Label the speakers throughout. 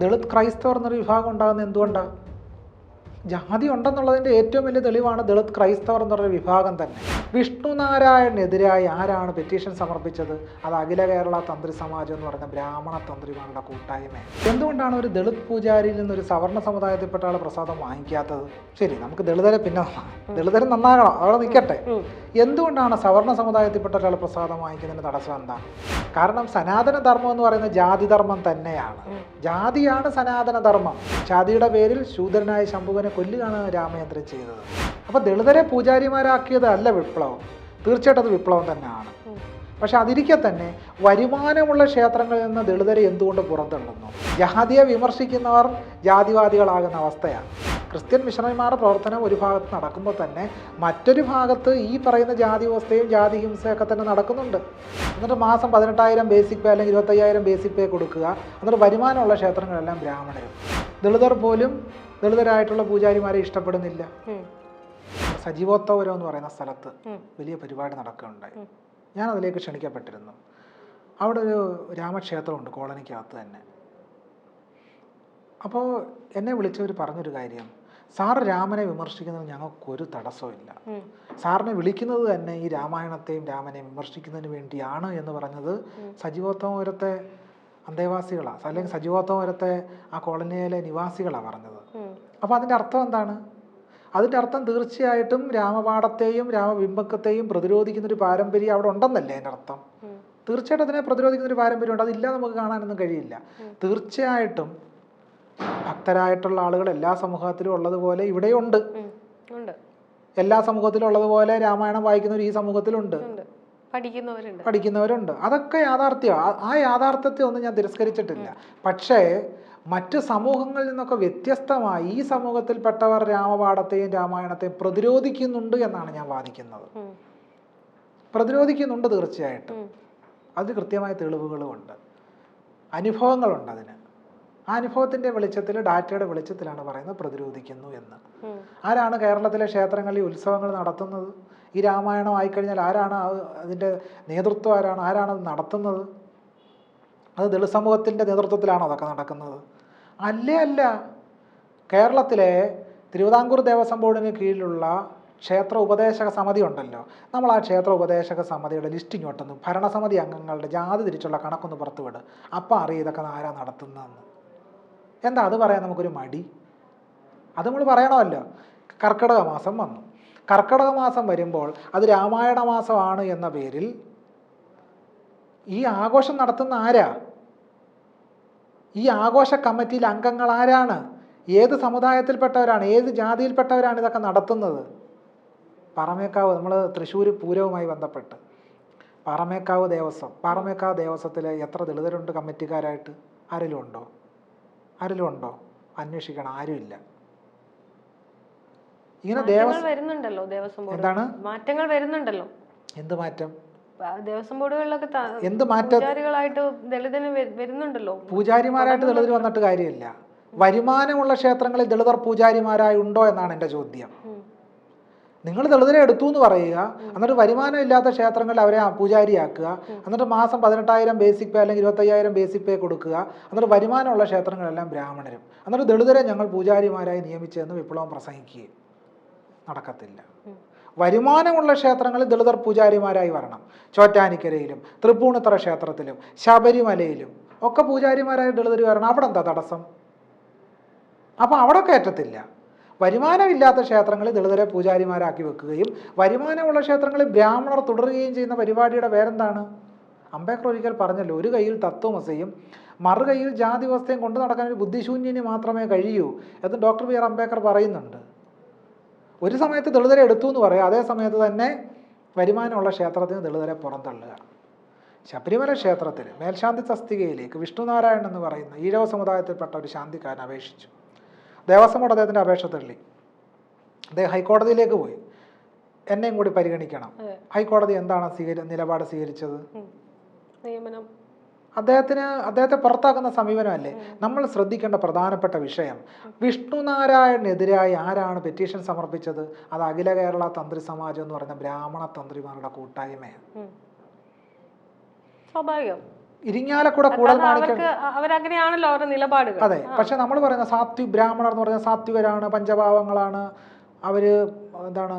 Speaker 1: ദളിത് ക്രൈസ്തവർ എന്നൊരു വിഭാഗം ഉണ്ടാകുന്നത് എന്തുകൊണ്ടാണ് ജാതി ഉണ്ടെന്നുള്ളതിന്റെ ഏറ്റവും വലിയ തെളിവാണ് ദളിത് ക്രൈസ്തവർ എന്നുള്ള വിഭാഗം തന്നെ. വിഷ്ണു നാരായണനെതിരായി ആരാണ് പെറ്റീഷൻ സമർപ്പിച്ചത്? അത് അഖില കേരള തന്ത്രി സമാജം എന്ന് പറഞ്ഞ ബ്രാഹ്മണ തന്ത്രിമാരുടെ കൂട്ടായ്മ. എന്തുകൊണ്ടാണ് ഒരു ദളിത് പൂജാരിയിൽ നിന്ന് ഒരു സവർണ സമുദായത്തിൽപ്പെട്ട ആൾ പ്രസാദം വാങ്ങിക്കാത്തത്? ശരി നമുക്ക് ദളിതരെ പിന്നെ ദളിതരെ നന്നാകണം. അവിടെ നിൽക്കട്ടെ. എന്തുകൊണ്ടാണ് സവർണ സമുദായത്തിൽപ്പെട്ട ഒരാൾ പ്രസാദം വാങ്ങിക്കുന്നതിന് തടസ്സം എന്താ? കാരണം സനാതന ധർമ്മം എന്ന് പറയുന്നത് ജാതി ധർമ്മം തന്നെയാണ് ജാതിയാണ് സനാതന ധർമ്മം ജാതിയുടെ പേരിൽ ശൂദ്രനായ ശംഭുവിനെ കൊല്ലുകയാണ് രാമചന്ദ്രൻ ചെയ്തത്. അപ്പോൾ ദളിതരെ പൂജാരിമാരാക്കിയത് അല്ല വിപ്ലവം. തീർച്ചയായിട്ടും അത് വിപ്ലവം തന്നെയാണ്. പക്ഷെ അതിരിക്കെ തന്നെ വരുമാനമുള്ള ക്ഷേത്രങ്ങളിൽ നിന്ന് ദളിതരെ എന്തുകൊണ്ട് പുറന്തള്ളുന്നു? ജാതിയെ വിമർശിക്കുന്നവർ ജാതിവാദികളാകുന്ന അവസ്ഥയാണ്. ക്രിസ്ത്യൻ മിഷണറിമാരുടെ പ്രവർത്തനം ഒരു ഭാഗത്ത് നടക്കുമ്പോൾ തന്നെ മറ്റൊരു ഭാഗത്ത് ഈ പറയുന്ന ജാതി വ്യവസ്ഥയും ജാതി ഹിംസയൊക്കെ തന്നെ നടക്കുന്നുണ്ട്. എന്നിട്ട് മാസം പതിനെട്ടായിരം ബേസിക് പേ അല്ലെങ്കിൽ ഇരുപത്തയ്യായിരം ബേസിക് പേ കൊടുക്കുക. എന്നിട്ട് വരുമാനമുള്ള ക്ഷേത്രങ്ങളെല്ലാം ബ്രാഹ്മണരും. ദളിതർ പോലും ദളിതരായിട്ടുള്ള പൂജാരിമാരെ ഇഷ്ടപ്പെടുന്നില്ല. സജീവോത്തപുരം എന്ന് പറയുന്ന സ്ഥലത്ത് വലിയ പരിപാടി നടക്കുകയുണ്ടായി. ഞാൻ അതിലേക്ക് ക്ഷണിക്കപ്പെട്ടിരുന്നു. അവിടെ ഒരു രാമക്ഷേത്രമുണ്ട് കോളനിക്കകത്ത് തന്നെ. അപ്പോൾ എന്നെ വിളിച്ചവർ പറഞ്ഞൊരു കാര്യം. സാറ് രാമനെ വിമർശിക്കുന്നതിന് ഞങ്ങൾക്കൊരു തടസ്സമില്ല സാറിനെ വിളിക്കുന്നത് തന്നെ ഈ രാമായണത്തെയും രാമനെയും വിമർശിക്കുന്നതിന് വേണ്ടിയാണ് എന്ന് പറഞ്ഞത് സജീവോത്തമപുരത്തെ അന്തേവാസികളാണ് അല്ലെങ്കിൽ സജീവോത്തമപുരത്തെ ആ കോളനിയിലെ നിവാസികളാണ് പറഞ്ഞത്. അപ്പോൾ അതിന്റെ അർത്ഥം എന്താണ്? അതിന്റെ അർത്ഥം തീർച്ചയായിട്ടും രാമപാഠത്തെയും രാമബിംബക്കത്തെയും പ്രതിരോധിക്കുന്ന ഒരു പാരമ്പര്യം അവിടെ ഉണ്ടെന്നല്ലേ അതിന്റെ അർത്ഥം? തീർച്ചയായിട്ടും അതിനെ പ്രതിരോധിക്കുന്ന ഒരു പാരമ്പര്യമുണ്ട് അതില്ല നമുക്ക് കാണാനൊന്നും കഴിയില്ല. തീർച്ചയായിട്ടും ഭക്തരായിട്ടുള്ള ആളുകൾ എല്ലാ സമൂഹത്തിലും ഉള്ളതുപോലെ ഇവിടെയുണ്ട്.
Speaker 2: ഉണ്ട്.
Speaker 1: എല്ലാ സമൂഹത്തിലും ഉള്ളതുപോലെ രാമായണം വായിക്കുന്നവർ ഈ സമൂഹത്തിലുണ്ട്.
Speaker 2: പഠിക്കുന്നവരുണ്ട്.
Speaker 1: പഠിക്കുന്നവരുണ്ട്. അതൊക്കെ യാഥാർത്ഥ്യമാണ് ആ യാഥാർത്ഥ്യത്തെ ഒന്നും ഞാൻ തിരസ്കരിച്ചിട്ടില്ല. പക്ഷേ മറ്റ് സമൂഹങ്ങളിൽ നിന്നൊക്കെ വ്യത്യസ്തമായി ഈ സമൂഹത്തിൽപ്പെട്ടവർ രാമപാഠത്തെയും രാമായണത്തെയും പ്രതിരോധിക്കുന്നുണ്ട് എന്നാണ് ഞാൻ വാദിക്കുന്നത്. പ്രതിരോധിക്കുന്നുണ്ട് തീർച്ചയായിട്ടും.
Speaker 2: അത്
Speaker 1: അതിന് കൃത്യമായ തെളിവുകളുമുണ്ട്. അനുഭവങ്ങളുണ്ട് അതിന്. ആ അനുഭവത്തിന്റെ വെളിച്ചത്തിൽ ഡാറ്റയുടെ വെളിച്ചത്തിലാണ് പറയുന്നത് പ്രതിരോധിക്കുന്നു എന്ന്.
Speaker 2: ആരാണ്
Speaker 1: കേരളത്തിലെ ക്ഷേത്രങ്ങളിൽ ഉത്സവങ്ങൾ നടത്തുന്നത്? ഈ രാമായണം ആയിക്കഴിഞ്ഞാൽ ആരാണ് അതിന്റെ അതിന്റെ നേതൃത്വം ആരാണ് ആരാണ് അത് നടത്തുന്നത്? അത് ദളിത് സമൂഹത്തിന്റെ നേതൃത്വത്തിലാണോ അതൊക്കെ നടക്കുന്നത്? അല്ലേ അല്ല. കേരളത്തിലെ തിരുവിതാംകൂർ ദേവസ്വം ബോർഡിന് കീഴിലുള്ള ക്ഷേത്ര ഉപദേശക സമിതി ഉണ്ടല്ലോ. നമ്മൾ ആ ക്ഷേത്ര ഉപദേശക സമിതിയുടെ ലിസ്റ്റ് ഇങ്ങോട്ടൊന്ന് ഭരണസമിതി അംഗങ്ങളുടെ ജാതി തിരിച്ചുള്ള കണക്കൊന്ന് പുറത്തുവിട് അപ്പം അറിയാം ഇതൊക്കെ ആരാ നടത്തുന്നതെന്ന്. എന്താ അത് പറയാൻ നമുക്കൊരു മടി? അത് നമ്മൾ പറയണമല്ലോ. കർക്കിടക മാസം വന്നു. കർക്കിടക മാസം വരുമ്പോൾ അത് രാമായണ മാസമാണ് എന്ന പേരിൽ ഈ ആഘോഷം നടത്തുന്ന ആരാ? ഈ ആഘോഷ കമ്മിറ്റിയിൽ അംഗങ്ങൾ ആരാണ്? ഏത് സമുദായത്തിൽപ്പെട്ടവരാണ്? ഏത് ജാതിയിൽപ്പെട്ടവരാണ് ഇതൊക്കെ നടത്തുന്നത്? പറമേക്കാവ് നമ്മൾ തൃശ്ശൂർ പൂരവുമായി ബന്ധപ്പെട്ട്. പറമേക്കാവ് ദേവസ്വം. പറമേക്കാവ് ദേവസ്വത്തിൽ എത്ര ദളിതരുണ്ട് കമ്മിറ്റിക്കാരായിട്ട്? ആരെങ്കിലും ഉണ്ടോ? ആരെങ്കിലും ഉണ്ടോ? അന്വേഷിക്കണം. ആരുമില്ല. ഇങ്ങനെ ദേവസ്വം
Speaker 2: വരുന്നുണ്ടല്ലോ ദേവസ്വം
Speaker 1: എന്താണ്?
Speaker 2: മാറ്റങ്ങൾ വരുന്നുണ്ടല്ലോ.
Speaker 1: എന്ത് മാറ്റം?
Speaker 2: ദേവസ്വം ബോർഡുകളിലൊക്കെ
Speaker 1: എന്ത് മാറ്റം?
Speaker 2: ദളിതന് വരുന്നുണ്ടല്ലോ.
Speaker 1: പൂജാരിമാരായിട്ട് ദളിതർ വന്നിട്ട് കാര്യമില്ല. വരുമാനമുള്ള ക്ഷേത്രങ്ങളിൽ ദളിതർ പൂജാരിമാരായി ഉണ്ടോ എന്നാണ് എന്റെ ചോദ്യം. നിങ്ങൾ ദളിതരെ എടുത്തു എന്ന് പറയുക എന്നിട്ട് വരുമാനം ഇല്ലാത്ത ക്ഷേത്രങ്ങളിൽ അവരെ പൂജാരിയാക്കുക എന്നിട്ട് മാസം പതിനെട്ടായിരം ബേസിക് പേ അല്ലെങ്കിൽ ഇരുപത്തയ്യായിരം ബേസിക് പേ കൊടുക്കുക എന്നിട്ട് വരുമാനമുള്ള ക്ഷേത്രങ്ങളെല്ലാം ബ്രാഹ്മണരും. എന്നിട്ട് ദളിതരെ ഞങ്ങൾ പൂജാരിമാരായി നിയമിച്ചതെന്ന് വിപ്ലവം പ്രസംഗിക്കുകയും നടക്കത്തില്ല. വരുമാനമുള്ള ക്ഷേത്രങ്ങളിൽ ദളിതർ പൂജാരിമാരായി വരണം. ചോറ്റാനിക്കരയിലും തൃപ്പൂണിത്തറ ക്ഷേത്രത്തിലും ശബരിമലയിലും ഒക്കെ പൂജാരിമാരായി ദളിതർ വരണം. അവിടെ എന്താ തടസ്സം? അപ്പോൾ അവിടെ കയറ്റത്തില്ല. വരുമാനമില്ലാത്ത ക്ഷേത്രങ്ങളിൽ ദളിതരെ പൂജാരിമാരാക്കി വെക്കുകയും വരുമാനമുള്ള ക്ഷേത്രങ്ങളിൽ ബ്രാഹ്മണർ തുടരുകയും ചെയ്യുന്ന പരിപാടിയുടെ പേരെന്താണ്? അംബേദ്കർ ഒരിക്കൽ പറഞ്ഞല്ലോ ഒരു കയ്യിൽ തത്വമസയും മറു ജാതി വ്യവസ്ഥയും കൊണ്ടു നടക്കാൻ ഒരു ബുദ്ധിശൂന്യന് മാത്രമേ കഴിയൂ എന്ന് ഡോക്ടർ ബി ആർ അംബേദ്കർ പറയുന്നുണ്ട്. ഒരു സമയത്ത് ദളിതരെ എടുത്തു എന്ന് പറയാം. അതേ സമയത്ത് തന്നെ വരുമാനമുള്ള ക്ഷേത്രത്തിന് ദളിതരെ പുറന്തള്ളുക. ശബരിമല ക്ഷേത്രത്തിൽ മേൽശാന്തി തസ്തികയിലേക്ക് വിഷ്ണുനാരായണൻ എന്ന് പറയുന്ന ഈഴവ സമുദായത്തിൽപ്പെട്ട ഒരു ശാന്തിക്കാരൻ അപേക്ഷിച്ചു. ദേവസ്വം ബോർഡ് അദ്ദേഹത്തിന്റെ അപേക്ഷ തള്ളി അദ്ദേഹം ഹൈക്കോടതിയിലേക്ക് പോയി. എന്നെയും കൂടി പരിഗണിക്കണം. ഹൈക്കോടതി എന്താണ് സ്വീകരി നിലപാട് സ്വീകരിച്ചത്?
Speaker 2: നിയമനം.
Speaker 1: അദ്ദേഹത്തിന് അദ്ദേഹത്തെ പുറത്താക്കുന്ന സമീപനമല്ലേ? നമ്മൾ ശ്രദ്ധിക്കേണ്ട പ്രധാനപ്പെട്ട വിഷയം വിഷ്ണുനാരായണനെതിരായി ആരാണ് പെറ്റീഷൻ സമർപ്പിച്ചത്? അത് അഖില കേരള തന്ത്രി സമാജം എന്ന് പറയുന്ന ബ്രാഹ്മണ തന്ത്രിമാരുടെ കൂട്ടായ്മയാണ്.
Speaker 2: ഇരിങ്ങാലക്കൂടെ സ്വാഭാവികം.
Speaker 1: ഇരിങ്ങാലക്കുട കൂടൽ
Speaker 2: അവരങ്ങനെയാണല്ലോ അവരുടെ നിലപാടുകൾ.
Speaker 1: അതെ പക്ഷെ നമ്മൾ പറയുന്ന സാത്വി ബ്രാഹ്മണർ എന്ന് പറഞ്ഞ സാത്വികരാണ് പഞ്ചഭാവങ്ങളാണ് അവർ എന്താണ്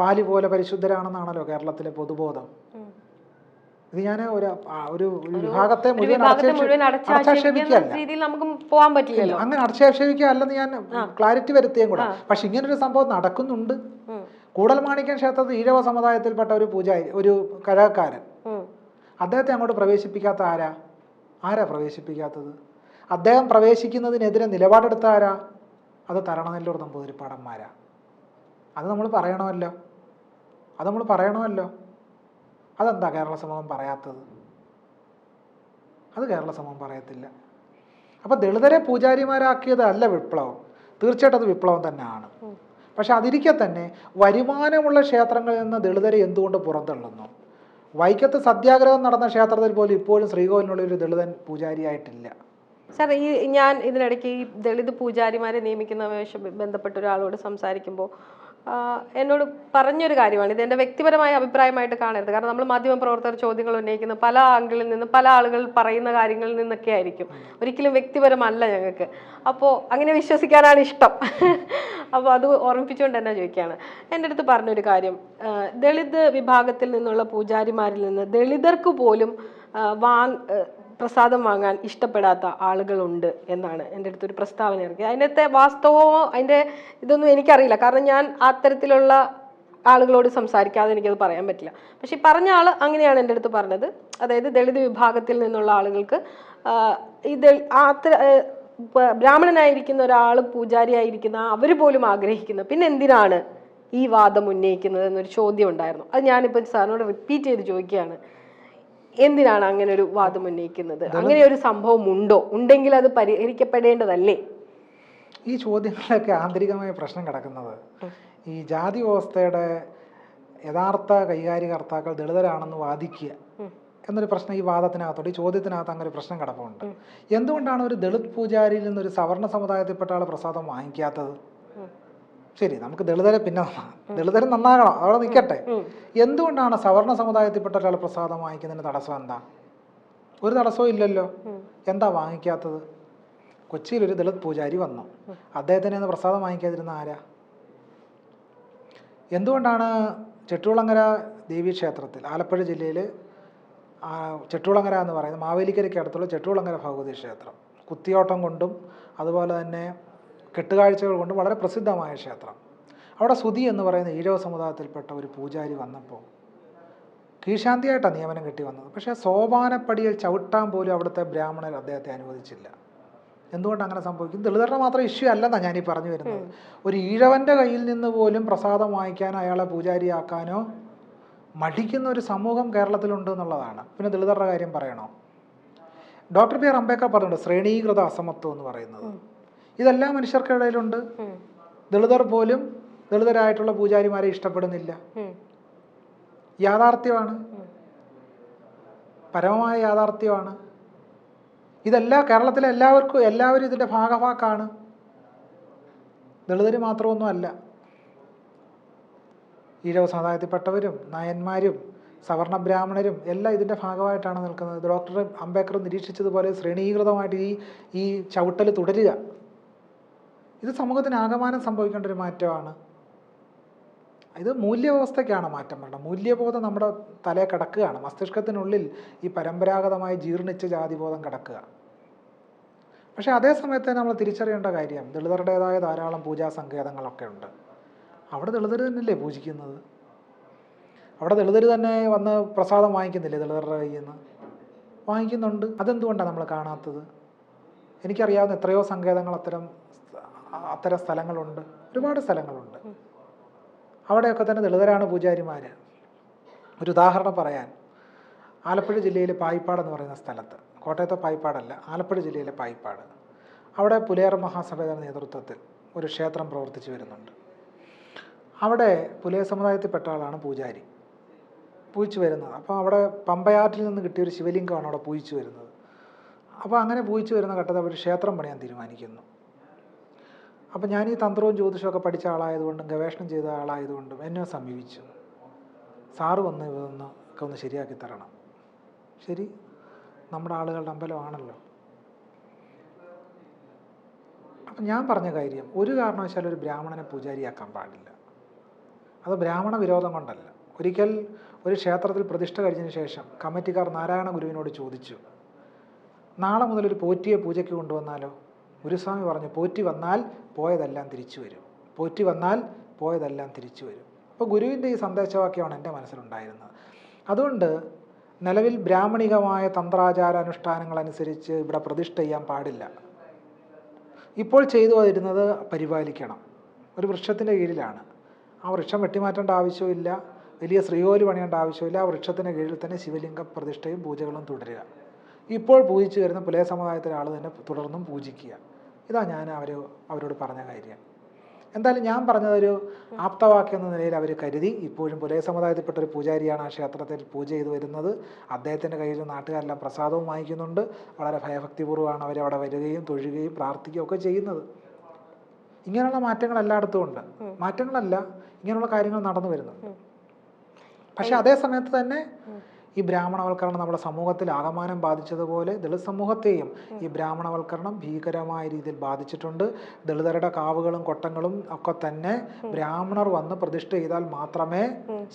Speaker 1: പാലി പോലെ പരിശുദ്ധരാണെന്നാണല്ലോ കേരളത്തിലെ പൊതുബോധം. ഇത് ഞാൻ ഒരു ഒരു വിഭാഗത്തെ മുഴുവൻ
Speaker 2: രീതിയിൽ നമുക്ക് പോകാൻ പറ്റില്ലല്ലോ.
Speaker 1: അങ്ങനെ അടച്ചാക്ഷേപിക്കുക അല്ലെന്ന് ഞാൻ ക്ലാരിറ്റി വരുത്തിയും കൂടെ. പക്ഷെ ഇങ്ങനൊരു സംഭവം നടക്കുന്നുണ്ട്.
Speaker 2: കൂടൽ
Speaker 1: മാണിക്യൻ ക്ഷേത്രത്തിൽ ഈഴവ സമുദായത്തിൽപ്പെട്ട ഒരു പൂജാരി ഒരു കഴകക്കാരൻ. അദ്ദേഹത്തെ അങ്ങോട്ട് പ്രവേശിപ്പിക്കാത്ത ആരാ? ആരാ പ്രവേശിപ്പിക്കാത്തത്? അദ്ദേഹം പ്രവേശിക്കുന്നതിനെതിരെ നിലപാടെടുത്ത ആരാ? അത് തരണനെല്ലൂർ നമ്പൂതിരിപ്പാടന്മാരാ. അത് നമ്മൾ പറയണമല്ലോ. അത് നമ്മൾ പറയണമല്ലോ. അതെന്താ കേരള സമൂഹം പറയാത്തത്? അത് കേരള സമൂഹം പറയത്തില്ല. അപ്പോൾ ദളിതരെ പൂജാരിമാരാക്കിയത് അല്ല വിപ്ലവം. തീർച്ചയായിട്ടും അത് വിപ്ലവം തന്നെയാണ്. പക്ഷെ അതിരിക്കെ തന്നെ വരുമാനമുള്ള ക്ഷേത്രങ്ങളിൽ നിന്ന് ദളിതരെ എന്തുകൊണ്ട് പുറത്തള്ളുന്നു വൈക്കത്ത് സത്യാഗ്രഹം നടന്ന ക്ഷേത്രത്തിൽ പോലും ഇപ്പോഴും ശ്രീകോവിലിനുള്ള ഒരു ദളിതൻ പൂജാരിയായിട്ടില്ല.
Speaker 2: സാർ ഈ ഞാൻ ഇതിനിടയ്ക്ക് ഈ ദളിത് പൂജാരിമാരെ നിയമിക്കുന്നതുമായി ബന്ധപ്പെട്ട ഒരാളോട് സംസാരിക്കുമ്പോൾ എന്നോട് പറഞ്ഞൊരു കാര്യമാണ്. ഇത് എന്റെ വ്യക്തിപരമായ അഭിപ്രായമായിട്ട് കാണരുത്. കാരണം നമ്മൾ മാധ്യമപ്രവർത്തകർ ചോദ്യങ്ങൾ ഉന്നയിക്കുന്ന പല ആംഗിളിൽ നിന്ന് പല ആളുകൾ പറയുന്ന കാര്യങ്ങളിൽ നിന്നൊക്കെ ആയിരിക്കും. ഒരിക്കലും വ്യക്തിപരമല്ല ഞങ്ങൾക്ക്. അപ്പോൾ അങ്ങനെ വിശ്വസിക്കാനാണ് ഇഷ്ടം. അപ്പോൾ അത് ഓർമ്മിപ്പിച്ചുകൊണ്ട് തന്നെ ചോദിക്കുകയാണ്. എന്റെ അടുത്ത് പറഞ്ഞൊരു കാര്യം. ദളിത് വിഭാഗത്തിൽ നിന്നുള്ള പൂജാരിമാരിൽ നിന്ന് ദളിതർക്ക് പോലും വാങ് പ്രസാദം വാങ്ങാൻ ഇഷ്ടപ്പെടാത്ത ആളുകളുണ്ട് എന്നാണ് എന്റെ അടുത്തൊരു പ്രസ്താവന ഇറക്കി അതിനകത്തെ വാസ്തവമോ അതിന്റെ ഇതൊന്നും എനിക്കറിയില്ല. കാരണം ഞാൻ അത്തരത്തിലുള്ള ആളുകളോട് സംസാരിക്കാതെ എനിക്കത് പറയാൻ പറ്റില്ല. പക്ഷെ പറഞ്ഞ ആൾ അങ്ങനെയാണ് എന്റെ അടുത്ത് പറഞ്ഞത്. അതായത് ദളിത് വിഭാഗത്തിൽ നിന്നുള്ള ആളുകൾക്ക് ഇത് അത്ര ബ്രാഹ്മണനായിരിക്കുന്ന ഒരാൾ പൂജാരിയായിരിക്കുന്ന അവർ പോലും ആഗ്രഹിക്കുന്നു. പിന്നെ എന്തിനാണ് ഈ വാദം ഉന്നയിക്കുന്നത് എന്നൊരു ചോദ്യം ഉണ്ടായിരുന്നു. അത് ഞാനിപ്പോൾ സാറിനോട് റിപ്പീറ്റ് ചെയ്ത് ചോദിക്കുകയാണ്. എന്തിനാണ് അങ്ങനെ ഒരു വാദം ഉന്നയിക്കുന്നത്? അങ്ങനെ ഒരു സംഭവം ഉണ്ടോ ഉണ്ടെങ്കിൽ അത് പരിഹരിക്കപ്പെടേണ്ടതല്ലേ?
Speaker 1: ഈ ചോദ്യങ്ങളിലൊക്കെ ആന്തരികമായ പ്രശ്നം കിടക്കുന്നത് ഈ ജാതി വ്യവസ്ഥയുടെ യഥാർത്ഥ കൈകാര്യകർത്താക്കൾ ദളിതരാണെന്ന് വാദിക്കുക എന്നൊരു പ്രശ്നം ഈ വാദത്തിനകത്തോട് ഈ ചോദ്യത്തിനകത്ത് അങ്ങനെ ഒരു പ്രശ്നം കിടപ്പുണ്ട്. എന്തുകൊണ്ടാണ് ഒരു ദളിത് പൂജാരിയിൽ നിന്നൊരു സവർണ സമുദായത്തിൽപ്പെട്ട ആൾ പ്രസാദം വാങ്ങിക്കാത്തത്? ശരി നമുക്ക് ദളിതരെ പിന്നെ ദളിതരെ നന്നാകണം അവിടെ നിൽക്കട്ടെ എന്തുകൊണ്ടാണ് സവർണ സമുദായത്തിൽപ്പെട്ട ഒരാൾ പ്രസാദം വാങ്ങിക്കുന്നതിന് തടസ്സം എന്താ? ഒരു തടസ്സവും ഇല്ലല്ലോ. എന്താ വാങ്ങിക്കാത്തത്? കൊച്ചിയിൽ ഒരു ദളിത് പൂജാരി വന്നു. അദ്ദേഹത്തിന് ഇന്ന് പ്രസാദം വാങ്ങിക്കാതിരുന്ന ആരാ? എന്തുകൊണ്ടാണ് ചെട്ടുകുളങ്ങര ദേവീക്ഷേത്രത്തിൽ ആലപ്പുഴ ജില്ലയിൽ ചെട്ടുകുളങ്ങര എന്ന് പറയുന്നത് മാവേലിക്കരയ്ക്ക് അടുത്തുള്ള ചെട്ടുകുളങ്ങര ഭഗവതി ക്ഷേത്രം കുത്തിയോട്ടം കൊണ്ടും അതുപോലെ തന്നെ കെട്ടുകാഴ്ചകൾ കൊണ്ട് വളരെ പ്രസിദ്ധമായ ക്ഷേത്രം. അവിടെ സുതി എന്ന് പറയുന്ന ഈഴവ സമുദായത്തിൽപ്പെട്ട ഒരു പൂജാരി വന്നപ്പോൾ കീഴ്ശാന്തിയായിട്ടാണ് നിയമനം കിട്ടി വന്നത്. പക്ഷേ സോപാനപ്പടിയിൽ ചവിട്ടാൻ പോലും അവിടുത്തെ ബ്രാഹ്മണർ അദ്ദേഹത്തെ അനുവദിച്ചില്ല. എന്തുകൊണ്ട് അങ്ങനെ സംഭവിക്കും ദളിതരുടെ മാത്രം ഇഷ്യൂ അല്ലെന്നാണ് ഞാനീ പറഞ്ഞു വരുന്നത്. ഒരു ഈഴവന്റെ കയ്യിൽ നിന്ന് പോലും പ്രസാദം വാങ്ങിക്കാനോ അയാളെ പൂജാരിയാക്കാനോ മടിക്കുന്ന ഒരു സമൂഹം കേരളത്തിലുണ്ട് എന്നുള്ളതാണ്. പിന്നെ ദളിതരുടെ കാര്യം പറയണോ? ഡോക്ടർ പി ആർ അംബേദ്കർ പറഞ്ഞിട്ടുണ്ട് ശ്രേണീകൃത അസമത്വം എന്ന് പറയുന്നത്. ഇതെല്ലാ മനുഷ്യർക്കിടയിലുണ്ട് ദളിതർ പോലും ദളിതരായിട്ടുള്ള പൂജാരിമാരെ ഇഷ്ടപ്പെടുന്നില്ല. യാഥാർത്ഥ്യമാണ്. പരമമായ യാഥാർത്ഥ്യമാണ്. ഇതെല്ലാ കേരളത്തിലെ എല്ലാവർക്കും എല്ലാവരും ഇതിന്റെ ഭാഗഭാക്കാണ് ദളിതർ മാത്രമൊന്നും അല്ല ഈഴവ സമുദായത്തിൽപ്പെട്ടവരും നായന്മാരും സവർണ ബ്രാഹ്മണരും എല്ലാം ഇതിന്റെ ഭാഗമായിട്ടാണ് നിൽക്കുന്നത്. ഡോക്ടർ അംബേദ്കർ നിരീക്ഷിച്ചതുപോലെ ശ്രേണീകൃതമായിട്ട് ഈ ഈ ചവിട്ടൽ തുടരുക. ഇത് സമൂഹത്തിന് ആകമാനം സംഭവിക്കേണ്ട ഒരു മാറ്റമാണ്. ഇത് മൂല്യവ്യവസ്ഥയ്ക്കാണ് മാറ്റം വേണ്ടത് മൂല്യബോധം നമ്മുടെ തലയെ കിടക്കുകയാണ്. മസ്തിഷ്കത്തിനുള്ളിൽ ഈ പരമ്പരാഗതമായി ജീർണിച്ച ജാതിബോധം കിടക്കുക. പക്ഷേ അതേ സമയത്ത് നമ്മൾ തിരിച്ചറിയേണ്ട കാര്യം ദളിതരുടേതായ ധാരാളം പൂജാ സങ്കേതങ്ങളൊക്കെ ഉണ്ട്. അവിടെ ദളിതർ തന്നെയല്ലേ പൂജിക്കുന്നത്? അവിടെ ദളിതർ തന്നെ വന്ന് പ്രസാദം വാങ്ങിക്കുന്നില്ലേ ദളിതരുടെ കയ്യിൽ നിന്ന്? വാങ്ങിക്കുന്നുണ്ട്. അതെന്തുകൊണ്ടാണ് നമ്മൾ കാണാത്തത്? എനിക്കറിയാവുന്ന എത്രയോ സങ്കേതങ്ങൾ അത്തരം അത്തരം സ്ഥലങ്ങളുണ്ട്. ഒരുപാട് സ്ഥലങ്ങളുണ്ട്. അവിടെയൊക്കെ തന്നെ ദളിതരാണ് പൂജാരിമാർ ഒരു ഉദാഹരണം പറയാൻ ആലപ്പുഴ ജില്ലയിലെ പായിപ്പാട് എന്ന് പറയുന്ന സ്ഥലത്ത് കോട്ടയത്തെ പായിപ്പാടല്ല ആലപ്പുഴ ജില്ലയിലെ പായിപ്പാട്. അവിടെ പുലേറ മഹാസഭയുടെ നേതൃത്വത്തിൽ ഒരു ക്ഷേത്രം പ്രവർത്തിച്ചു വരുന്നുണ്ട്. അവിടെ പുലയ സമുദായത്തിൽപ്പെട്ട ആളാണ് പൂജാരി. പൂജിച്ചു വരുന്നത്. അപ്പോൾ അവിടെ പമ്പയാറ്റിൽ നിന്ന് കിട്ടിയ ഒരു ശിവലിംഗമാണ് അവിടെ പൂജിച്ചു വരുന്നത്. അപ്പോൾ അങ്ങനെ പൂജിച്ചു വരുന്ന ഘട്ടത്തിൽ അവർ ക്ഷേത്രം പണിയാൻ തീരുമാനിക്കുന്നു. അപ്പം ഞാൻ ഈ തന്ത്രവും ജ്യോതിഷമൊക്കെ പഠിച്ച ആളായതുകൊണ്ടും ഗവേഷണം ചെയ്ത ആളായതുകൊണ്ടും എന്നെ സമീപിച്ചു. സാറ് വന്ന് ഇതൊന്ന് ഒക്കെ ഒന്ന് ശരിയാക്കി തരണം. ശരി. നമ്മുടെ ആളുകളുടെ അമ്പലമാണല്ലോ. അപ്പം ഞാൻ പറഞ്ഞ കാര്യം ഒരു കാരണവശാലും ഒരു ബ്രാഹ്മണനെ പൂജാരിയാക്കാൻ പാടില്ല. അത് ബ്രാഹ്മണ വിരോധം കൊണ്ടല്ല. ഒരിക്കൽ ഒരു ക്ഷേത്രത്തിൽ പ്രതിഷ്ഠ കഴിഞ്ഞതിന് ശേഷം കമ്മിറ്റിക്കാർ നാരായണ ഗുരുവിനോട് ചോദിച്ചു നാളെ മുതൽ ഒരു പോറ്റിയെ പൂജയ്ക്ക് കൊണ്ടുവന്നാലോ? ഗുരുസ്വാമി പറഞ്ഞു പോറ്റി വന്നാൽ പോയതെല്ലാം തിരിച്ചു വരും. പോറ്റി വന്നാൽ പോയതെല്ലാം തിരിച്ചു വരും. അപ്പോൾ ഗുരുവിന്റെ ഈ സന്ദേശവാക്യമാണ് എന്റെ മനസ്സിലുണ്ടായിരുന്നത്. അതുകൊണ്ട് നിലവിൽ ബ്രാഹ്മണികമായ തന്ത്രാചാര അനുഷ്ഠാനങ്ങൾ അനുസരിച്ച് ഇവിടെ പ്രതിഷ്ഠ ചെയ്യാൻ പാടില്ല. ഇപ്പോൾ ചെയ്തു വരുന്നത് പരിപാലിക്കണം. ഒരു വൃക്ഷത്തിന്റെ കീഴിലാണ്. ആ വൃക്ഷം വെട്ടിമാറ്റേണ്ട ആവശ്യമില്ല വലിയ ശ്രീകോലി പണിയേണ്ട ആവശ്യമില്ല ആ വൃക്ഷത്തിന്റെ കീഴിൽ തന്നെ ശിവലിംഗ പ്രതിഷ്ഠയും പൂജകളും തുടരുക. ഇപ്പോൾ പൂജിച്ചു വരുന്ന പുലയ സമുദായത്തിലെ ആൾ തന്നെ തുടർന്നും പൂജിക്കുക. ഇതാ ഞാൻ അവർ അവരോട് പറഞ്ഞ കാര്യം. എന്തായാലും ഞാൻ പറഞ്ഞതൊരു ആപ്തവാക്യം എന്ന നിലയിൽ അവർ കരുതി. ഇപ്പോഴും പുലയ സമുദായത്തിൽപ്പെട്ട ഒരു പൂജാരിയാണ് ആ ക്ഷേത്രത്തിൽ പൂജ ചെയ്തു വരുന്നത്. അദ്ദേഹത്തിന്റെ കയ്യിൽ നാട്ടുകാരെല്ലാം പ്രസാദവും വാങ്ങിക്കുന്നുണ്ട്. വളരെ ഭയഭക്തിപൂർവമാണ് അവരവിടെ വരികയും തൊഴുകയും പ്രാർത്ഥിക്കുകയും ഒക്കെ ചെയ്യുന്നത്. ഇങ്ങനെയുള്ള മാറ്റങ്ങൾ എല്ലായിടത്തും ഉണ്ട്. മാറ്റങ്ങളല്ല ഇങ്ങനെയുള്ള കാര്യങ്ങൾ നടന്നു വരുന്നുണ്ട്. പക്ഷെ അതേ സമയത്ത് തന്നെ ഈ ബ്രാഹ്മണവൽക്കരണം നമ്മുടെ സമൂഹത്തിൽ ആകമാനം ബാധിച്ചതുപോലെ ദളിത് സമൂഹത്തെയും ഈ ബ്രാഹ്മണവൽക്കരണം ഭീകരമായ രീതിയിൽ ബാധിച്ചിട്ടുണ്ട്. ദളിതരുടെ കാവുകളും കൊട്ടങ്ങളും ഒക്കെ തന്നെ ബ്രാഹ്മണർ വന്ന് പ്രതിഷ്ഠ ചെയ്താൽ മാത്രമേ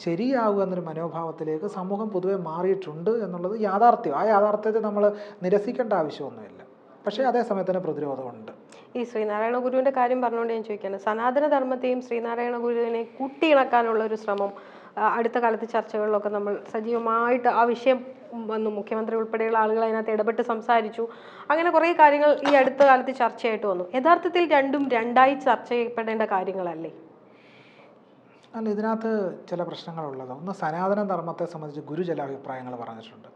Speaker 1: ശരിയാകൂ എന്നൊരു മനോഭാവത്തിലേക്ക് സമൂഹം പൊതുവെ മാറിയിട്ടുണ്ട് എന്നുള്ളത് യാഥാർത്ഥ്യം. ആ യാഥാർത്ഥ്യത്തെ നമ്മൾ നിരസിക്കേണ്ട ആവശ്യമൊന്നുമില്ല. പക്ഷേ അതേ സമയത്ത് തന്നെ പ്രതിരോധമുണ്ട്.
Speaker 2: ഈ ശ്രീനാരായണ ഗുരുവിന്റെ കാര്യം പറഞ്ഞുകൊണ്ട് ഞാൻ ചോദിക്കുകയാണ്. സനാതന ധർമ്മത്തെയും ശ്രീനാരായണ ഗുരുവിനെ കൂട്ടിയിണക്കാനുള്ള ഒരു ശ്രമം അടുത്ത കാലത്ത് ചർച്ചകളിലൊക്കെ നമ്മൾ സജീവമായിട്ട് ആ വിഷയം വന്നു. മുഖ്യമന്ത്രി ഉൾപ്പെടെയുള്ള ആളുകൾ അതിനകത്ത് ഇടപെട്ട് സംസാരിച്ചു. അങ്ങനെ കുറേ കാര്യങ്ങൾ ഈ അടുത്ത കാലത്ത് ചർച്ചയായിട്ട് വന്നു. യഥാർത്ഥത്തിൽ രണ്ടും രണ്ടായി ചർച്ച ചെയ്യപ്പെടേണ്ട കാര്യങ്ങളല്ലേ?
Speaker 1: അല്ല ഇതിനകത്ത് ചില പ്രശ്നങ്ങളുള്ളത്. ഒന്ന് സനാതന ധർമ്മത്തെ സംബന്ധിച്ച് ഗുരു ചില അഭിപ്രായങ്ങൾ പറഞ്ഞിട്ടുണ്ട്.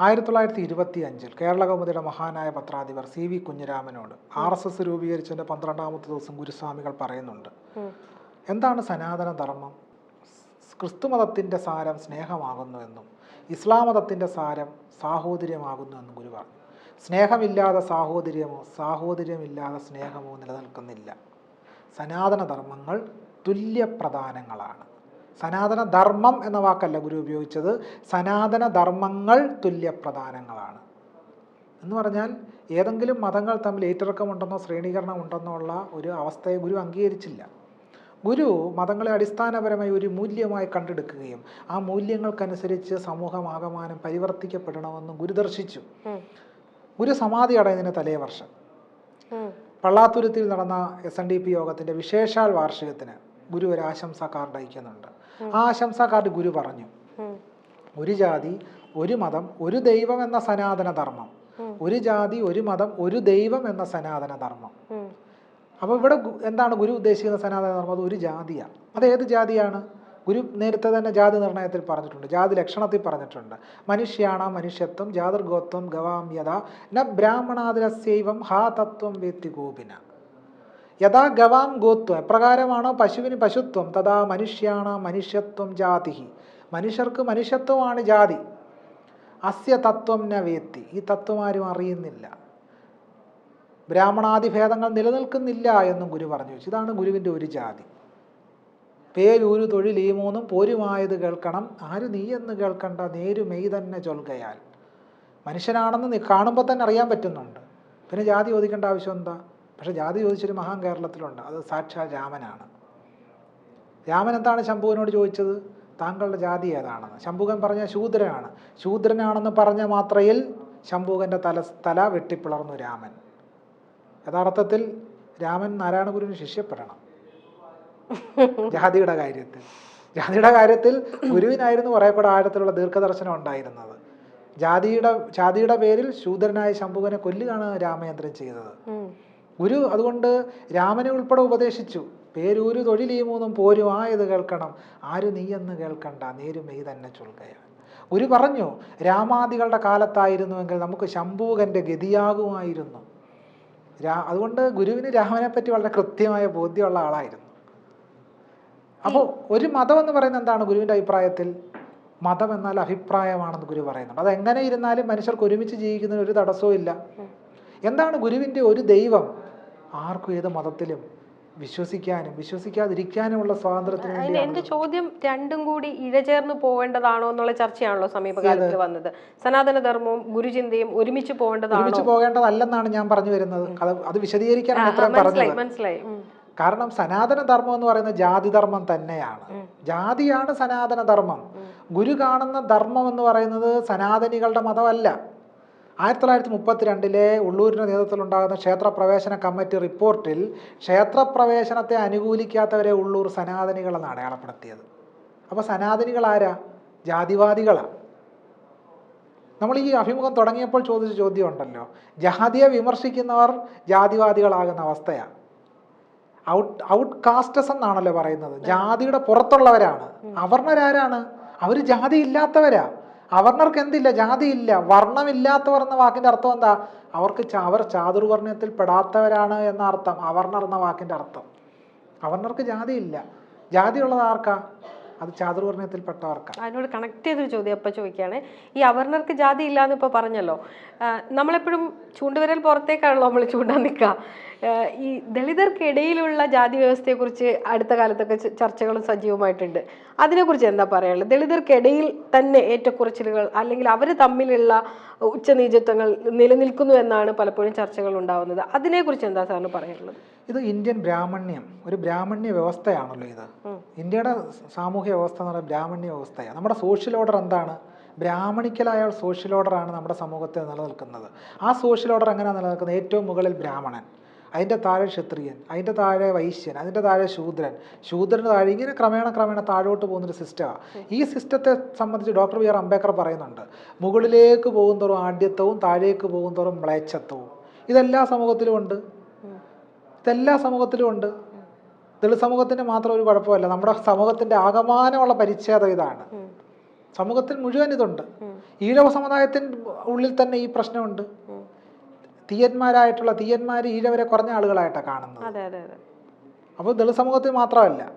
Speaker 1: ആയിരത്തി തൊള്ളായിരത്തി ഇരുപത്തി അഞ്ചിൽ കേരള കൗമുദിയുടെ മഹാനായ പത്രാധിപർ സി വി കുഞ്ഞിരാമനോട് ആർ എസ് എസ് രൂപീകരിച്ചതിന്റെ പന്ത്രണ്ടാമത്തെ ദിവസം ഗുരുസ്വാമികൾ പറയുന്നുണ്ട്. എന്താണ് സനാതന ധർമ്മം? ക്രിസ്തു മതത്തിന്റെ സാരം സ്നേഹമാകുന്നുവെന്നും ഇസ്ലാം മതത്തിന്റെ സാരം സാഹോദര്യമാകുന്നുവെന്നും ഗുരു പറഞ്ഞു. സ്നേഹമില്ലാതെ സാഹോദര്യമോ സാഹോദര്യമില്ലാതെ സ്നേഹമോ നിലനിൽക്കുന്നില്ല. സനാതന ധർമ്മങ്ങൾ തുല്യപ്രധാനങ്ങളാണ്. സനാതന ധർമ്മം എന്ന വാക്കല്ല ഗുരു ഉപയോഗിച്ചത്. സനാതന ധർമ്മങ്ങൾ തുല്യപ്രധാനങ്ങളാണ്. എന്ന് പറഞ്ഞാൽ ഏതെങ്കിലും മതങ്ങൾ തമ്മിൽ ഏറ്റിറക്കമുണ്ടെന്നോ ശ്രേണീകരണമുണ്ടെന്നോ ഉള്ള ഒരു അവസ്ഥയെ ഗുരു അംഗീകരിച്ചില്ല. ഗുരു മതങ്ങളെ അടിസ്ഥാനപരമായി ഒരു മൂല്യമായി കണ്ടെടുക്കുകയും ആ മൂല്യങ്ങൾക്കനുസരിച്ച് സമൂഹമാകമാനം പരിവർത്തിക്കപ്പെടണമെന്നും ഗുരു ദർശിച്ചു. ഗുരു സമാധി അടയുന്നതിന് തലേ വർഷം. പള്ളാത്തുരുത്തിൽ നടന്ന എസ് എൻ ഡി പി യോഗത്തിന്റെ വിശേഷാൽ വാർഷികത്തിന് ഗുരു ഒരു ആശംസാ കാർഡ് അയക്കുന്നുണ്ട്. ആ ആശംസാ കാർഡ് ഗുരു പറഞ്ഞു. ഒരു ജാതി ഒരു മതം ഒരു ദൈവം എന്ന സനാതന ധർമ്മം ഒരു ജാതി ഒരു മതം ഒരു ദൈവം എന്ന സനാതന ധർമ്മം. അപ്പോൾ ഇവിടെ എന്താണ് ഗുരു ഉദ്ദേശിക്കുന്ന സനാതന ധർമ്മം? അത് ഒരു ജാതിയാണ്. അത് ഏത് ജാതിയാണ്? ഗുരു നേരത്തെ തന്നെ ജാതി നിർണയത്തിൽ പറഞ്ഞിട്ടുണ്ട്. ജാതി ലക്ഷണത്തിൽ പറഞ്ഞിട്ടുണ്ട്. മനുഷ്യാണ മനുഷ്യത്വം ജാതിർഗോത്വം ഗവാമ്യത ന ബ്രാഹ്മണാതിരസ്യൈവം ഹാ തത്വം വേത്തി ഗോപിന. യഥാ ഗവാം ഗോത്വം എപ്രകാരമാണോ പശുവിന് പശുത്വം തഥാ മനുഷ്യാണ മനുഷ്യത്വം ജാതി മനുഷ്യർക്ക് മനുഷ്യത്വമാണ് ജാതി. അസ്യ തത്വം ന വേത്തി. ഈ തത്വം ആരും അറിയുന്നില്ല. ബ്രാഹ്മണാദി ഭേദങ്ങൾ നിലനിൽക്കുന്നില്ല എന്നും ഗുരു പറഞ്ഞു വെച്ചു. ഇതാണ് ഗുരുവിന്റെ ഒരു ജാതി. പേരൂരു തൊഴിൽ ഈ മൂന്നും പോരുമായത് കേൾക്കണം. ആര് നീ എന്ന് കേൾക്കണ്ട. നേരു മെയ് തന്നെ ചൊൽകയാൽ. മനുഷ്യനാണെന്ന് നീ കാണുമ്പോൾ തന്നെ അറിയാൻ പറ്റുന്നുണ്ട്. പിന്നെ ജാതി ചോദിക്കേണ്ട ആവശ്യം എന്താ? പക്ഷെ ജാതി ചോദിച്ചൊരു മഹാൻ കേരളത്തിലുണ്ട്. അത് സാക്ഷാൽ രാമനാണ്. രാമൻ എന്താണ് ശംഭുവിനോട് ചോദിച്ചത്? താങ്കളുടെ ജാതി ഏതാണെന്ന്. ശംഭുകൻ പറഞ്ഞ ശൂദ്രനാണ്. ശൂദ്രനാണെന്ന് പറഞ്ഞ മാത്രയിൽ ശംഭുകന്റെ തല തല വെട്ടിപ്പിളർന്നു രാമൻ. യഥാർത്ഥത്തിൽ രാമൻ നാരായണ ഗുരുവിന് ശിഷ്യപ്പെടണം. ജാതിയുടെ കാര്യത്തിൽ. ജാതിയുടെ കാര്യത്തിൽ ഗുരുവിനായിരുന്നു കുറെ കൂടെ ആഴത്തിലുള്ള ദീർഘദർശനം ഉണ്ടായിരുന്നത്. ജാതിയുടെ ജാതിയുടെ പേരിൽ ശൂദ്രനായ ശംഭുവിനെ കൊല്ലുകയാണ് രാമചന്ദ്രൻ ചെയ്തത്. ഗുരു അതുകൊണ്ട് രാമനെ ഉൾപ്പെടെ ഉപദേശിച്ചു. പേരൂരു തൊഴിലീമൂന്നും പോരും ആയത് കേൾക്കണം. ആരു നീയെന്ന് കേൾക്കണ്ട. നേരും മെയ് തന്നെ ചൊൽകയാണ് ഗുരു പറഞ്ഞു രാമാദികളുടെ കാലത്തായിരുന്നുവെങ്കിൽ നമുക്ക് ശംഭൂകന്റെ ഗതിയാകുമായിരുന്നു. രാ അതുകൊണ്ട് ഗുരുവിന് രാമനെ പറ്റി വളരെ കൃത്യമായ ബോധ്യമുള്ള ആളായിരുന്നു. അപ്പോൾ ഒരു മതം എന്ന് പറയുന്നത് എന്താണ് ഗുരുവിന്റെ അഭിപ്രായത്തിൽ? മതം എന്നാൽ അഭിപ്രായമാണെന്ന് ഗുരു പറയുന്നുണ്ട്. അത് എങ്ങനെ ഇരുന്നാലും മനുഷ്യർക്ക് ഒരുമിച്ച് ജീവിക്കുന്നതിന് ഒരു തടസ്സവും ഇല്ല. എന്താണ് ഗുരുവിന്റെ ഒരു ദൈവം? ആർക്കും ഏത് മതത്തിലും വിശ്വസിക്കാനും വിശ്വസിക്കാതിരിക്കാനുമുള്ള സ്വാതന്ത്ര്യത്തിന്
Speaker 2: എന്റെ ചോദ്യം രണ്ടും കൂടി ഇഴചേർന്ന് പോവേണ്ടതാണോ എന്നുള്ള ചർച്ചയാണല്ലോ സമീപകാലത്ത് വന്നത്. സനാതനധർമ്മവും ഗുരുചിന്തയും ഒരുമിച്ച് പോകേണ്ടതാണ്?
Speaker 1: ഒരുമിച്ച് പോകേണ്ടതല്ലെന്നാണ് ഞാൻ പറഞ്ഞു വരുന്നത്. അത് അത് വിശദീകരിക്കാനാണ് ഇത്രയും പറഞ്ഞത്.
Speaker 2: മനസ്സിലായി
Speaker 1: കാരണം സനാതന ധർമ്മം എന്ന് പറയുന്നത് ജാതിധർമ്മം തന്നെയാണ്. ജാതിയാണ് സനാതനധർമ്മം. ഗുരു കാണുന്ന ധർമ്മം എന്ന് പറയുന്നത് സനാതനികളുടെ മതമല്ല. ആയിരത്തി തൊള്ളായിരത്തി മുപ്പത്തിരണ്ടിലെ ഉള്ളൂരിന്റെ നേതൃത്വത്തിലുണ്ടാകുന്ന ക്ഷേത്രപ്രവേശന കമ്മിറ്റി റിപ്പോർട്ടിൽ ക്ഷേത്രപ്രവേശനത്തെ അനുകൂലിക്കാത്തവരെ ഉള്ളൂർ സനാതനികളെന്ന് അടയാളപ്പെടുത്തിയത്. അപ്പോൾ സനാതനികൾ ആരാ ജാതിവാദികളാണ് നമ്മൾ ഈ അഭിമുഖം തുടങ്ങിയപ്പോൾ ചോദിച്ച ചോദ്യം ഉണ്ടല്ലോ ജാതിയെ വിമർശിക്കുന്നവർ ജാതിവാദികളാകുന്ന അവസ്ഥയാണ് ഔട്ട് ഔട്ട് കാസ്റ്റസ് എന്നാണല്ലോ പറയുന്നത്. ജാതിയുടെ പുറത്തുള്ളവരാണ്. അവർണരാരാണ്. അവർ ജാതി ഇല്ലാത്തവരാ. അവർണർക്ക് എന്തില്ല ജാതിയില്ല. വർണമില്ലാത്തവർ എന്ന വാക്കിന്റെ അർത്ഥം എന്താ? അവർക്ക് അവർ ചാതുർവർണയത്തിൽ പെടാത്തവരാണ് എന്ന അർത്ഥം. അവർണർ എന്ന വാക്കിന്റെ അർത്ഥം. അവർണർക്ക് ജാതിയില്ല. ഇല്ല ജാതി ഉള്ളത് ആർക്കാ? അത് ചാതുർവർണയത്തിൽപ്പെട്ടവർക്കാ
Speaker 2: അതിനോട് കണക്ട് ചെയ്തൊരു ചോദ്യം അപ്പൊ ചോദിക്കുകയാണ്. ഈ അവർണർക്ക് ജാതി ഇല്ല എന്ന് ഇപ്പൊ പറഞ്ഞല്ലോ. നമ്മളെപ്പോഴും ചൂണ്ടുവിരൽ പുറത്തേക്കാണല്ലോ നമ്മൾ ചൂണ്ടാൻ നിൽക്കുക. ഈ ദളിതർക്കിടയിലുള്ള ജാതി വ്യവസ്ഥയെക്കുറിച്ച് അടുത്ത കാലത്തൊക്കെ ചർച്ചകളും സജീവമായിട്ടുണ്ട്. അതിനെക്കുറിച്ച് എന്താ പറയാനുള്ളത്? ദളിതർക്കിടയിൽ തന്നെ ഏറ്റക്കുറച്ചിലുകൾ അല്ലെങ്കിൽ അവർ തമ്മിലുള്ള ഉച്ചനീചത്വങ്ങൾ നിലനിൽക്കുന്നു എന്നാണ് പലപ്പോഴും ചർച്ചകൾ ഉണ്ടാവുന്നത്. അതിനെക്കുറിച്ച് എന്താ സാറിന് പറയാനുള്ളത്?
Speaker 1: ഇത് ഇന്ത്യൻ ബ്രാഹ്മണ്യം ഒരു ബ്രാഹ്മണ്യ വ്യവസ്ഥയാണല്ലോ ഇത്. ഇന്ത്യയുടെ സാമൂഹ്യ വ്യവസ്ഥ എന്ന് പറയുന്നത് ബ്രാഹ്മണ്യ വ്യവസ്ഥയാണ്. നമ്മുടെ സോഷ്യൽ ഓർഡർ എന്താണ്? ബ്രാഹ്മണിക്കലായ സോഷ്യൽ ഓർഡർ ആണ് നമ്മുടെ സമൂഹത്തിൽ നിലനിൽക്കുന്നത്. ആ സോഷ്യൽ ഓർഡർ എങ്ങനെയാണ് നിലനിൽക്കുന്നത്? ഏറ്റവും മുകളിൽ ബ്രാഹ്മണൻ അതിന്റെ താഴെ ക്ഷത്രിയൻ അതിന്റെ താഴെ വൈശ്യൻ അതിന്റെ താഴെ ശൂദ്രൻ. ശൂദ്രന് താഴെ ഇങ്ങനെ ക്രമേണ ക്രമേണ താഴോട്ട് പോകുന്നൊരു സിസ്റ്റമാണ് ഈ സിസ്റ്റത്തെ സംബന്ധിച്ച് ഡോക്ടർ ബി ആർ അംബേദ്കർ പറയുന്നുണ്ട് മുകളിലേക്ക് പോകുന്തോറും ആഢ്യത്വവും താഴേക്ക് പോകുന്തോറും മ്ലേച്ഛത്വവും. ഇതെല്ലാ സമൂഹത്തിലും ഉണ്ട്. ഇതെല്ലാ സമൂഹത്തിലും ഉണ്ട്. ദളിത് സമൂഹത്തിന് മാത്രം ഒരു കുഴപ്പമല്ല. നമ്മുടെ സമൂഹത്തിന്റെ ആകമാനമുള്ള പരിച്ഛേദം ഇതാണ്. സമൂഹത്തിൽ മുഴുവൻ ഇതുണ്ട്. ഈഴവ സമുദായത്തിന്റെ ഉള്ളിൽ തന്നെ ഈ പ്രശ്നമുണ്ട്. തീയന്മാരായിട്ടുള്ള തീയന്മാർ ഈഴവരെ കുറഞ്ഞ ആളുകളായിട്ടാണ് കാണുന്നത്. അപ്പോൾ ദളിത് സമൂഹത്തിൽ മാത്രമല്ല.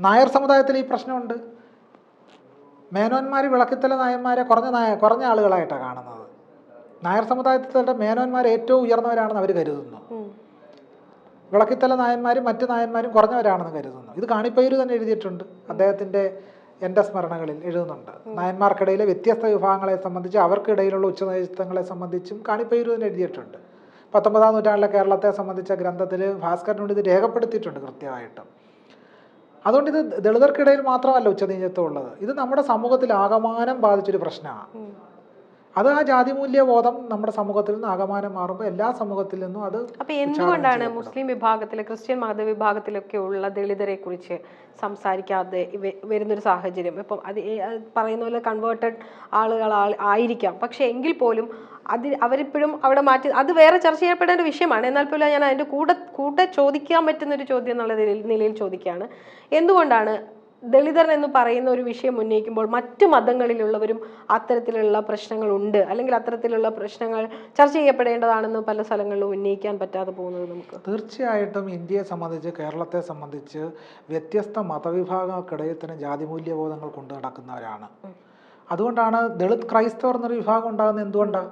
Speaker 1: നായർ സമുദായത്തിൽ ഈ പ്രശ്നമുണ്ട്. മേനോന്മാർ വിളക്കിത്തല നായന്മാരെ കുറഞ്ഞ നായ കുറഞ്ഞ ആളുകളായിട്ടാണ് കാണുന്നത്. നായർ സമുദായത്തിലെ മേനോന്മാർ ഏറ്റവും ഉയർന്നവരാണെന്ന് അവർ കരുതുന്നു. വിളക്കിത്തല നായന്മാരും മറ്റ് നായന്മാരും കുറഞ്ഞവരാണെന്ന് കരുതുന്നു. ഇത് കാണിപ്പയര് തന്നെ എഴുതിയിട്ടുണ്ട്. അദ്ദേഹത്തിന്റെ എന്റെ സ്മരണകളിൽ എഴുതുന്നുണ്ട്. നായന്മാർക്കിടയിലെ വ്യത്യസ്ത വിഭാഗങ്ങളെ സംബന്ധിച്ച് അവർക്കിടയിലുള്ള ഉച്ചനേതൃത്വങ്ങളെ സംബന്ധിച്ചും കാണിപ്പയൂർ തന്നെ എഴുതിയിട്ടുണ്ട്. പത്തൊമ്പതാം നൂറ്റാണ്ടിലെ കേരളത്തെ സംബന്ധിച്ച ഗ്രന്ഥത്തിൽ ഭാസ്കരനോട് ഇത് രേഖപ്പെടുത്തിയിട്ടുണ്ട് കൃത്യമായിട്ടും. അതുകൊണ്ട് ഇത് ദളിതർക്കിടയിൽ മാത്രമല്ല ഉച്ചനീചത്വം ഉള്ളത്. ഇത് നമ്മുടെ സമൂഹത്തിൽ ആകമാനം ബാധിച്ചൊരു പ്രശ്നമാണ്. അത് ആ ജാതിമൂല്യബോധം നമ്മുടെ സമൂഹത്തിൽ നിന്ന് ആകമാനം മാറുമ്പോൾ എല്ലാ സമൂഹത്തിൽ നിന്നും അത്
Speaker 2: അപ്പൊ എന്തുകൊണ്ടാണ് മുസ്ലിം വിഭാഗത്തിലെ ക്രിസ്ത്യൻ മത വിഭാഗത്തിലൊക്കെ ഉള്ള ദളിതരെ കുറിച്ച് സംസാരിക്കാതെ വരുന്നൊരു സാഹചര്യം? ഇപ്പം അത് പറയുന്ന പോലെ കൺവേർട്ടഡ് ആളുകൾ ആയിരിക്കാം. പക്ഷെ എങ്കിൽ പോലും അത് അവരിപ്പോഴും അവിടെ മാറ്റി അത് വേറെ ചർച്ച ചെയ്യപ്പെടേണ്ട വിഷയമാണ്. എന്നാൽ പോലും ഞാൻ അതിന്റെ കൂടെ കൂടെ ചോദിക്കാൻ പറ്റുന്ന ഒരു ചോദ്യം എന്നുള്ള നിലയിൽ ചോദിക്കുകയാണ്. എന്തുകൊണ്ടാണ് ദളിതർ എന്ന് പറയുന്ന ഒരു വിഷയം ഉന്നയിക്കുമ്പോൾ മറ്റു മതങ്ങളിലുള്ളവരും അത്തരത്തിലുള്ള പ്രശ്നങ്ങളുണ്ട് അല്ലെങ്കിൽ അത്തരത്തിലുള്ള പ്രശ്നങ്ങൾ ചർച്ച ചെയ്യപ്പെടേണ്ടതാണെന്ന് പല സ്ഥലങ്ങളിലും ഉന്നയിക്കാൻ പറ്റാതെ പോകുന്നത് നമുക്ക്.
Speaker 1: തീർച്ചയായിട്ടും ഇന്ത്യയെ സംബന്ധിച്ച് കേരളത്തെ സംബന്ധിച്ച് വ്യത്യസ്ത മതവിഭാഗങ്ങൾക്കിടയിൽ തന്നെ ജാതിമൂല്യബോധങ്ങൾ കൊണ്ടു നടക്കുന്നവരാണ്. അതുകൊണ്ടാണ് ദളിത് ക്രൈസ്തവർ എന്നൊരു വിഭാഗം ഉണ്ടാകുന്നത് എന്തുകൊണ്ടാണ്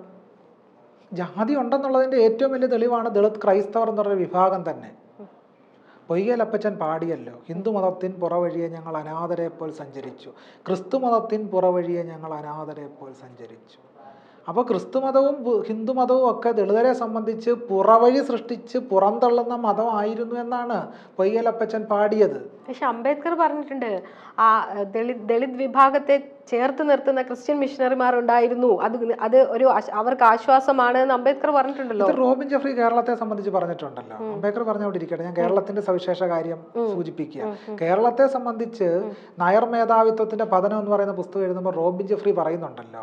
Speaker 1: ജാതി ഉണ്ടെന്നുള്ളതിന്റെ ഏറ്റവും വലിയ തെളിവാണ് ദളിത് ക്രൈസ്തവർ എന്നൊരു വിഭാഗം തന്നെ. പൊയ്യലപ്പച്ചൻ പാടിയല്ലോ. ഹിന്ദു മതത്തിൻ പുറവഴിയെ ഞങ്ങൾ അനാഥരെ പോൽ സഞ്ചരിച്ചു. ക്രിസ്തു മതത്തിൻ പുറവഴിയെ ഞങ്ങൾ അനാഥരെ പോൽ സഞ്ചരിച്ചു. അപ്പോൾ ക്രിസ്തു മതവും ഹിന്ദു മതവും ഒക്കെ ദളിതരെ സംബന്ധിച്ച് പുറവഴി സൃഷ്ടിച്ച് പുറന്തള്ളുന്ന മതമായിരുന്നു എന്നാണ് പൊയ്യലപ്പച്ചൻ പാടിയത്.
Speaker 2: പക്ഷെ അംബേദ്കർ പറഞ്ഞിട്ടുണ്ട് ആ ദളിത് ദളിത് വിഭാഗത്തെ ചേർത്ത് നിർത്തുന്ന ക്രിസ്ത്യൻ മിഷണറിമാർ ഉണ്ടായിരുന്നു അത് അത് ഒരു അവർക്ക് ആശ്വാസമാണ് എന്ന് അംബേദ്കർ പറഞ്ഞിട്ടുണ്ടല്ലോ.
Speaker 1: റോബിൻ ജെഫ്രി കേരളത്തെ സംബന്ധിച്ച് പറഞ്ഞിട്ടുണ്ടല്ലോ. അംബേദ്കർ പറഞ്ഞുകൊണ്ടിരിക്കുകയാണ് ഇരിക്കട്ടെ ഞാൻ കേരളത്തിന്റെ സവിശേഷ കാര്യം സൂചിപ്പിക്കുക. കേരളത്തെ സംബന്ധിച്ച് നായർ മേധാവിത്വത്തിന്റെ പതനം എന്ന് പറയുന്ന പുസ്തകം എഴുതുമ്പോൾ റോബിൻ ജെഫ്രി പറയുന്നുണ്ടല്ലോ.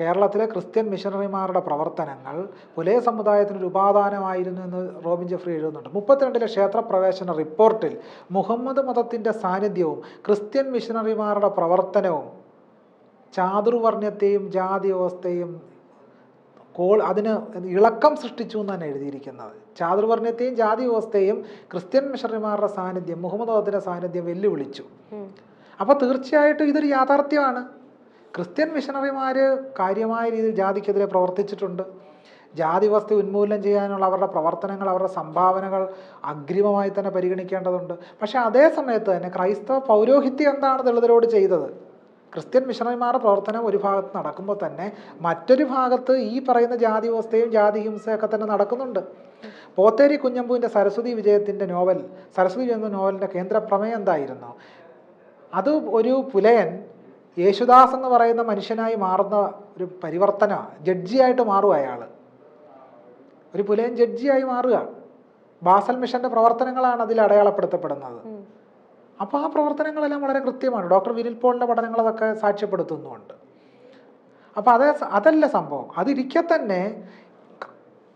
Speaker 1: കേരളത്തിലെ ക്രിസ്ത്യൻ മിഷണറിമാരുടെ പ്രവർത്തനങ്ങൾ പുലയ സമുദായത്തിന് ഒരു ഉപാദാനമായിരുന്നു എന്ന് റോബിൻ ജെഫ്രി എഴുതുന്നുണ്ട്. മുപ്പത്തിരണ്ടിലെ ക്ഷേത്രപ്രവേശന റിപ്പോർട്ടിൽ മുഹമ്മദ് മതത്തിന്റെ സാന്നിധ്യവും ക്രിസ്ത്യൻ മിഷണറിമാരുടെ പ്രവർത്തനവും ചാതുർവർണയത്തെയും ജാതി വ്യവസ്ഥയും കോൾ അതിന് ഇളക്കം സൃഷ്ടിച്ചു എന്നാണ് എഴുതിയിരിക്കുന്നത്. ചാതുർവർണത്തെയും ജാതി വ്യവസ്ഥയും ക്രിസ്ത്യൻ മിഷണറിമാരുടെ സാന്നിധ്യം മുഹമ്മദ് മതത്തിന്റെ സാന്നിധ്യം വെല്ലുവിളിച്ചു. അപ്പോൾ തീർച്ചയായിട്ടും ഇതൊരു യാഥാർത്ഥ്യമാണ്. ക്രിസ്ത്യൻ മിഷണറിമാർ കാര്യമായ രീതിയിൽ ജാതിക്കെതിരെ പ്രവർത്തിച്ചിട്ടുണ്ട്. ജാതി വ്യവസ്ഥ ഉന്മൂലനം ചെയ്യാനുള്ള അവരുടെ പ്രവർത്തനങ്ങൾ അവരുടെ സംഭാവനകൾ അഗ്രിമമായി തന്നെ പരിഗണിക്കേണ്ടതുണ്ട്. പക്ഷേ അതേ സമയത്ത് തന്നെ ക്രൈസ്തവ പൗരോഹിത്യം എന്താണ് ദളിതരോട് ചെയ്തത്? ക്രിസ്ത്യൻ മിഷണറിമാരുടെ പ്രവർത്തനം ഒരു ഭാഗത്ത് നടക്കുമ്പോൾ തന്നെ മറ്റൊരു ഭാഗത്ത് ഈ പറയുന്ന ജാതി വ്യവസ്ഥയും ജാതി ഹിംസയൊക്കെ തന്നെ നടക്കുന്നുണ്ട്. പോത്തേരി കുഞ്ഞമ്പുവിന്റെ സരസ്വതി വിജയത്തിന്റെ നോവൽ സരസ്വതി വിജയ നോവലിന്റെ കേന്ദ്ര പ്രമേയം എന്തായിരുന്നു? അത് ഒരു പുലയൻ യേശുദാസ് എന്ന് പറയുന്ന മനുഷ്യനായി മാറുന്ന ഒരു പരിവർത്തന ജഡ്ജിയായിട്ട് മാറുക അയാൾ ഒരു പുലയൻ ജഡ്ജിയായി മാറുക. ബാസൽ മിഷന്റെ പ്രവർത്തനങ്ങളാണ് അതിൽ അടയാളപ്പെടുത്തപ്പെടുന്നത്. അപ്പോൾ ആ പ്രവർത്തനങ്ങളെല്ലാം വളരെ കൃത്യമാണ്. ഡോക്ടർ വിനിൽ പോളിന്റെ പഠനങ്ങൾ അതൊക്കെ സാക്ഷ്യപ്പെടുത്തുന്നുമുണ്ട് അപ്പോൾ അതേ അതല്ല സംഭവം. അതിരിക്കെ തന്നെ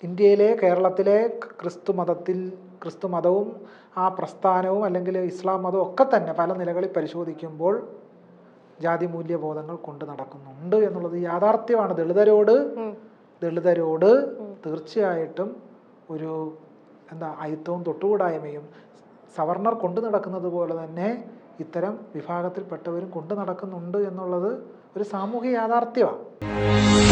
Speaker 1: ഇന്ത്യയിലെ കേരളത്തിലെ ക്രിസ്തു മതത്തിൽ ക്രിസ്തു മതവും ആ പ്രസ്ഥാനവും അല്ലെങ്കിൽ ഇസ്ലാം മതവും ഒക്കെ തന്നെ പല നിലകളിൽ പരിശോധിക്കുമ്പോൾ ജാതി മൂല്യബോധങ്ങൾ കൊണ്ട് നടക്കുന്നുണ്ട് എന്നുള്ളത് യാഥാർത്ഥ്യമാണ്. ദളിതരോട്. ദളിതരോട് തീർച്ചയായിട്ടും ഒരു എന്താ അയിത്തവും തൊട്ടുകൂടായ്മയും സവർണർ കൊണ്ടു നടക്കുന്നത് പോലെ തന്നെ ഇത്തരം വിഭാഗത്തിൽപ്പെട്ടവരും കൊണ്ടു നടക്കുന്നുണ്ട് എന്നുള്ളത് ഒരു സാമൂഹിക യാഥാർത്ഥ്യമാണ്